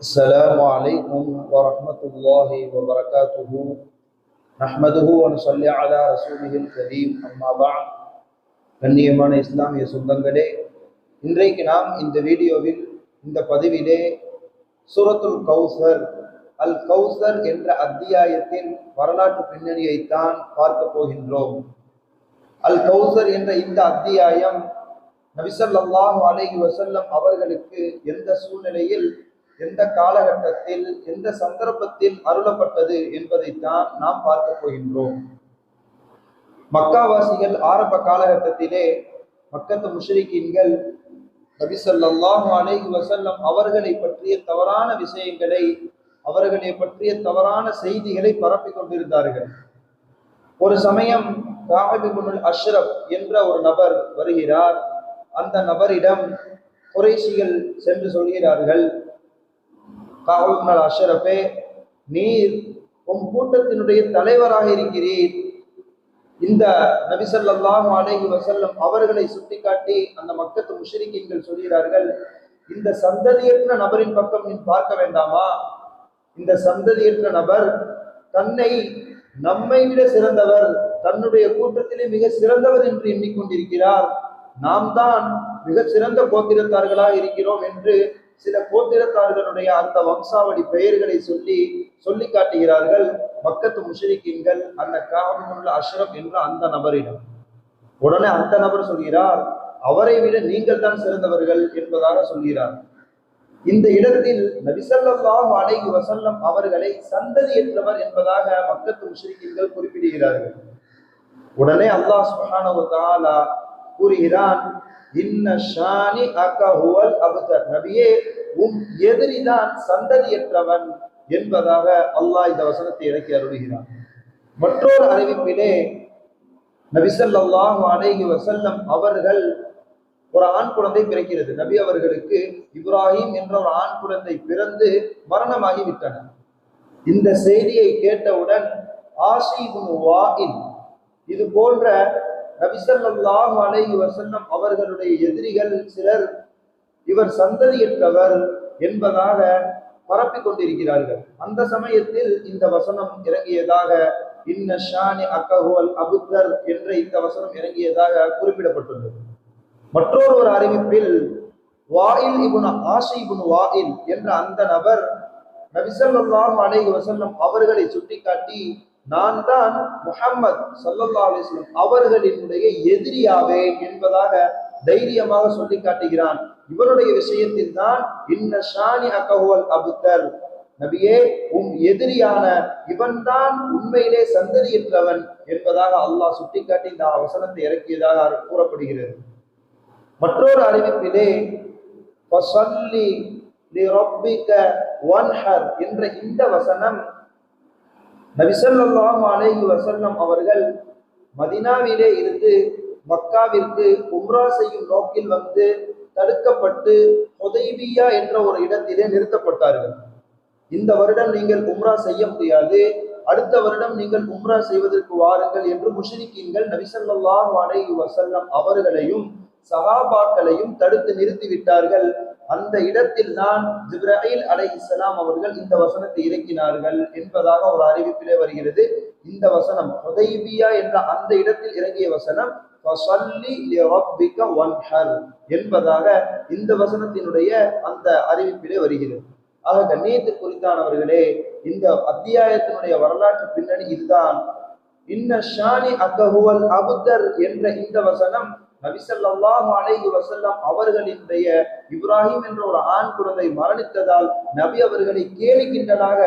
السلام عليكم ورحمة الله وبركاته نحمده ونصلي على رسوله الكريم أما بعد கண்ணியமான இஸ்லாமிய சொந்தங்களே இன்றைக்கு நாம் இந்த வீடியோவில் இந்த பதிவிலே சூரத்துல் கௌசர் அல் கௌசர் என்ற அத்தியாயத்தின் வரலாற்று பின்னணியைத்தான் பார்க்க போகின்றோம் அல் கௌசர் என்ற இந்த அத்தியாயம் நபிசல்லாஹு அலைஹி வசல்லம் அவர்களுக்கு எந்த சூழ்நிலையில் எந்த காலகட்டத்தில் எந்த சந்தர்ப்பத்தில் அருளப்பட்டது என்பதைத்தான் நாம் பார்க்க போகின்றோம். மக்காவாசிகள் ஆரம்ப காலகட்டத்திலே மக்கத்து முஷ்ரிக்கீன்கள் நபிசல்லாஹு அலைஹி வசல்லம் அவர்களை பற்றிய தவறான விஷயங்களை அவர்களை பற்றிய தவறான செய்திகளை பரப்பிக் கொண்டிருந்தார்கள். ஒரு சமயம் காஹிபுல் அஷ்ரப் என்ற ஒரு நபர் வருகிறார். அந்த நபரிடம் குறைசிகள் சென்று சொல்கிறார்கள் காஹிபுல் அஷ்ரஃபே நீர் உன் கூட்டத்தினுடைய தலைவராக இருக்கிறீர். இந்த நபிசல்லாஹு அலைஹி வசல்லம் அவர்களை சுட்டிக்காட்டி அந்த மக்கத்து முஷரிக்கீன்கள் சொல்கிறார்கள் இந்த சந்ததியற்ற நபரின் பக்கம் நீ பார்க்க வேண்டாமா? இந்த சந்ததியற்ற நபர் தன்னை நம்மை விட சிறந்தவர் தன்னுடைய கூட்டத்திலே மிக சிறந்தவர் என்று எண்ணிக்கொண்டிருக்கிறார். நாம் தான் மிக சிறந்த கோத்திரத்தார்களாக இருக்கிறோம் என்று சில கோத்திரத்தார்களுடைய அந்த வம்சாவளி பெயர்களை சொல்லி சொல்லி காட்டுகிறார்கள். மக்கத்து முஷரிக்கீன்கள் அந்த காவலுள்ள அஷ்ரப் என்ற அந்த நபரிடம். உடனே அந்த நபர் சொல்கிறார் அவரை விட நீங்கள் தான் சிறந்தவர்கள் என்பதாக சொல்கிறார். இந்த இடத்தில் நபிசல்லாம் அலைஹி வசல்லம் அவர்களை சந்ததியற்றவர் என்பதாக மக்கத்து முஷ்ரிக்கீன்கள் குறிப்பிடுகிறார்கள். உடனே அல்லாஹ் சுஹானவ தாலா கூறுகிறான் இன்ன ஷானி அகஹுவல் அபுதர். நபியே உம் எதிரிதான் சந்ததியற்றவன் என்பதாக அல்லாஹ் இந்த வசனத்தை இறக்கி அருளுகிறான். மற்றொரு அறிவிப்பிலே நபிசல்லாஹு அலைஹி வசல்லம் அவர்கள் ஒரு ஆண் குழந்தை பிறக்கிறது. நபி அவர்களுக்கு இப்ராஹிம் என்ற ஒரு ஆண் குழந்தை பிறந்து மரணமாகி விட்டனர் இந்த செய்தியை கேட்டவுடன் ஆசிபுன் வாயில் இது போன்ற நபிசல்லாஹு அலைஹி வசல்லம் அவர்களுடைய எதிரிகள் சிலர் இவர் சந்ததியற்றவர் என்பதாக பரப்பிக் கொண்டிருக்கிறார்கள். அந்த சமயத்தில் இந்த வசனம் இறங்கியதாக இன்ன ஷானி அக்கஹுவல் அபுத்தர் என்ற இந்த வசனம் இறங்கியதாக குறிப்பிடப்பட்டுள்ளது. மற்றொரு ஒரு அறிவிப்பில் வாயில் இபுன் ஆஷி இபுன் வாயில் என்ற அந்த நபர் நபிசல்லாஹு அலை வசல்லம் அவர்களை சுட்டிக்காட்டி நான் தான் முஹம்மத் சல்லல்லா அலிஸ்லம் அவர்களினுடைய எதிரியாவே என்பதாக தைரியமாக சொல்லி காட்டுகிறான். இவருடைய விஷயத்தில் தான் இன்ன ஷானி அகஹுவல் அபுத்தர் நபியே உம் எதிரியான இவன்தான் உண்மையிலே சந்ததியற்றவன் என்பதாக அல்லாஹ் சுட்டிக்காட்டி இந்த வசனத்தை இறக்கியதாக கூறப்படுகிறது. மற்றொரு அறிவிப்பிலே என்ற இந்த வசனம் நபிசல்லாஹு அலேஹி வசல்லம் அவர்கள் மதினாவிலே இருந்து மக்காவிற்கு உம்ரா செய்யும் நோக்கில் வந்து தடுக்கப்பட்டு ஹொதைபியா என்ற ஒரு இடத்திலே நிறுத்தப்பட்டார்கள். இந்த வருடம் நீங்கள் உம்ரா செய்ய முடியாது. அடுத்த வருடம் நீங்கள் உம்ரா செய்வதற்கு வாருங்கள் என்று முஷரிக்கீன்கள் நபிசல்லாஹு அலேஹி வசல்லம் அவர்களையும் சகாபாக்களையும் தடுத்து நிறுத்திவிட்டார்கள். அந்த இடத்தில் தான் ஜிப்ராஹில் அலை இஸ்லாம் அவர்கள் இந்த வசனத்தை இறக்கினார்கள் என்பதாக ஒரு அறிவிப்பிலே வருகிறது. இந்த வசனம் ஹுதைபியா என்ற அந்த இடத்தில் இறங்கிய வசனம் என்பதாக இந்த வசனத்தினுடைய அந்த அறிவிப்பிலே வருகிறது. ஆக கண்ணியத்து குறித்தானவர்களே இந்த அத்தியாயத்தினுடைய வரலாற்று பின்னணி இதுதான். இன்ன ஷானி அக்கஹுவல் அபுத்தர் என்ற இந்த வசனம் நபிசல்லாஹு அலைஹி வசல்லாம் அவர்களினுடைய இப்ராஹிம் என்ற ஒரு ஆண் குழந்தை மரணித்ததால் நபி அவர்களை கேலி கிண்டலாக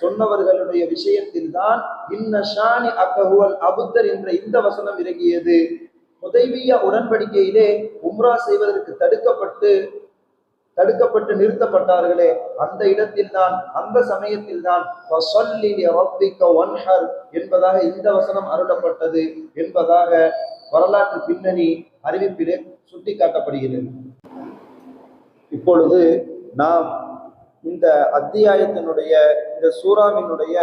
சொன்னவர்களுடைய விஷயத்தில் தான் இன்ன ஷானி அக்கஹுவல் அபுத்தர் என்ற இந்த வசனம் இறங்கியது. உதவிய உடன்படிக்கையிலே உம்ரா செய்வதற்கு தடுக்கப்பட்டு தடுக்கப்பட்டு நிறுத்தப்பட்டார்களே. அந்த இடத்தில் தான் அந்த சமயத்தில் தான் என்பதாக இந்த வசனம் அருளப்பட்டது என்பதாக வரலாற்று பின்னணி அறிவிப்பிலே சுட்டி காட்டப்படுகிறது இப்பொழுது நாம் இந்த அத்தியாயத்தினுடைய இந்த சூறாவினுடைய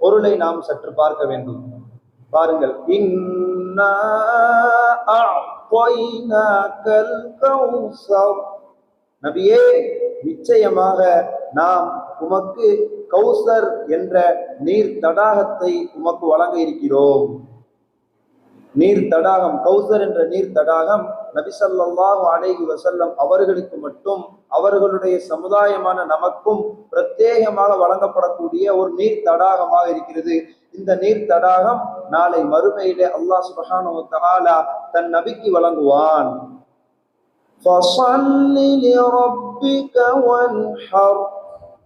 பொருளை நாம் சற்று பார்க்க வேண்டும். பாருங்கள். இன்னா நபியே நிச்சயமாக நாம் உமக்கு கௌசர் என்ற நீர் தடாகத்தை உமக்கு வழங்க இருக்கிறோம். நீர் தடாகம் கௌசர் என்ற நீர் தடாகம் நபிசல்லாஹு அலைஹி வசல்லம் அவர்களுக்கு மட்டும் அவர்களுடைய சமுதாயமான நமக்கும் பிரத்யேகமாக வழங்கப்படக்கூடிய ஒரு நீர் தடாகமாக இருக்கிறது. இந்த நீர் தடாகம் நாளை மறுமையிலே அல்லாஹ் சுபஹானு தகாலா தன் நபிக்கு வழங்குவான்.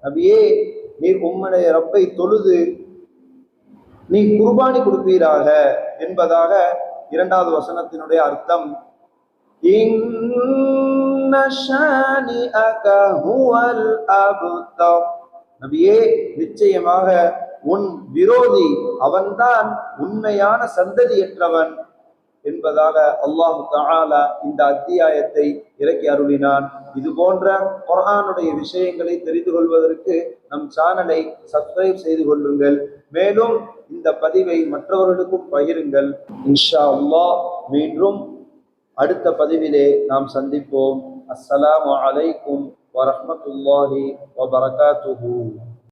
நபியே நீர் உம்முடைய ரப்பை தொழுது நீ குர்பானி கொடுப்பீராக என்பதாக இரண்டாவது வசனத்தினுடைய அர்த்தம். நபியே நிச்சயமாக உன் விரோதி அவன்தான் உண்மையான சந்ததியற்றவன். என்பதாக அல்லாஹு தாலா இந்த அத்தியாயத்தை இறக்கி அருளினான். இது போன்ற குர்ஆனுடைய விஷயங்களை தெரிந்து கொள்வதற்கு நம் சேனலை சப்ஸ்கிரைப் செய்து கொள்ளுங்கள். மேலும் இந்த பதிவை மற்றவர்களுக்கும் பகிருங்கள். இன்ஷா அல்லாஹ் மீண்டும் அடுத்த பதிவிலே நாம் சந்திப்போம். அஸ்ஸலாமு அலைக்கும் வரமத்துல்லாஹி வபரகாத்துஹூ.